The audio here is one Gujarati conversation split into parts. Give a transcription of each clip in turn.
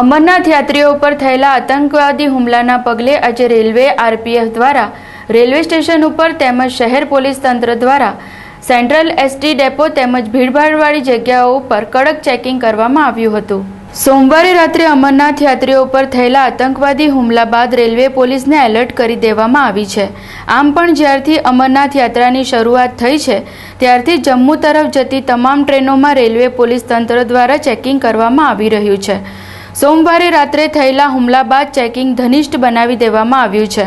અમરનાથ યાત્રીઓ પર થયેલા આતંકવાદી હુમલાના પગલે આજે રેલવે, આરપીએફ દ્વારા રેલવે સ્ટેશન ઉપર તેમજ શહેર પોલીસ તંત્ર દ્વારા સેન્ટ્રલ એસટી ડેપો તેમજ ભીડભાડવાળી જગ્યાઓ ઉપર કડક ચેકિંગ કરવામાં આવ્યું હતું. સોમવારે રાત્રે અમરનાથ યાત્રીઓ પર થયેલા આતંકવાદી હુમલા બાદ રેલવે પોલીસને એલર્ટ કરી દેવામાં આવી છે. આમ પણ જ્યારથી અમરનાથ યાત્રાની શરૂઆત થઈ છે, ત્યારથી જમ્મુ તરફ જતી તમામ ટ્રેનોમાં રેલવે પોલીસ તંત્ર દ્વારા ચેકિંગ કરવામાં આવી રહ્યું છે. સોમવારે રાત્રે થયેલા હુમલા બાદ ચેકિંગ ઘનિષ્ઠ બનાવી દેવામાં આવ્યું છે.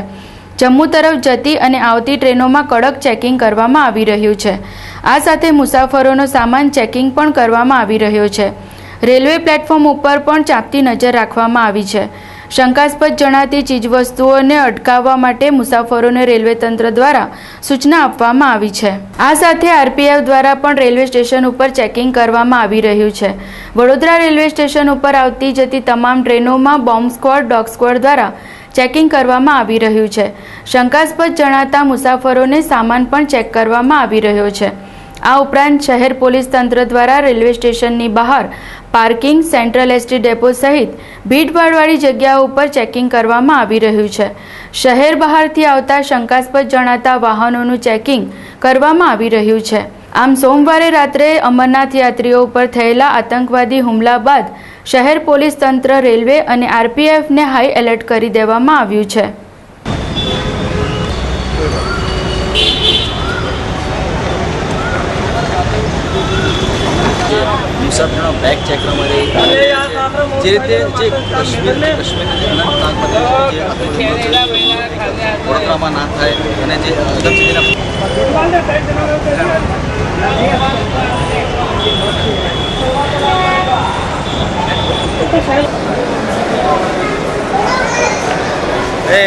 જમ્મુ તરફ જતી અને આવતી ટ્રેનોમાં કડક ચેકિંગ કરવામાં આવી રહ્યું છે. આ સાથે મુસાફરોનો સામાન ચેકિંગ પણ કરવામાં આવી રહ્યો છે. રેલવે પ્લેટફોર્મ ઉપર પણ ચાંપતી નજર રાખવામાં આવી છે. શંકાસ્પદ જણાતી ચીજવસ્તુઓને અટકાવવા માટે મુસાફરોને રેલવે તંત્ર દ્વારા સૂચના આપવામાં આવી છે. આ સાથે આરપીએફ દ્વારા પણ રેલવે સ્ટેશન ઉપર ચેકિંગ કરવામાં આવી રહ્યું છે. વડોદરા રેલવે સ્ટેશન ઉપર આવતી જતી તમામ ટ્રેનોમાં બોમ્બ સ્ક્વોડ, ડોગ સ્ક્વોડ દ્વારા ચેકિંગ કરવામાં આવી રહ્યું છે. શંકાસ્પદ જણાતા મુસાફરોને સામાન પણ ચેક કરવામાં આવી રહ્યો છે. આ ઉપરાંત શહેર પોલીસ તંત્ર દ્વારા રેલવે સ્ટેશનની બહાર પાર્કિંગ, સેન્ટ્રલ એસટી ડેપો સહિત ભીડભાડવાળી જગ્યાઓ ઉપર ચેકિંગ કરવામાં આવી રહ્યું છે. શહેર બહારથી આવતા શંકાસ્પદ જણાતા વાહનોનું ચેકિંગ કરવામાં આવી રહ્યું છે. આમ સોમવારે રાત્રે અમરનાથ યાત્રીઓ ઉપર થયેલા આતંકવાદી હુમલા બાદ શહેર પોલીસ તંત્ર, રેલવે અને આરપીએફને હાઈ એલર્ટ કરી દેવામાં આવ્યું છે. મુસાફરીનો બેગ ચેક કરવા માટે જે રીતે જે કાશ્મીર કાશ્મીરના વડોદરામાં ના થાય અને જે અગમચેતીના એ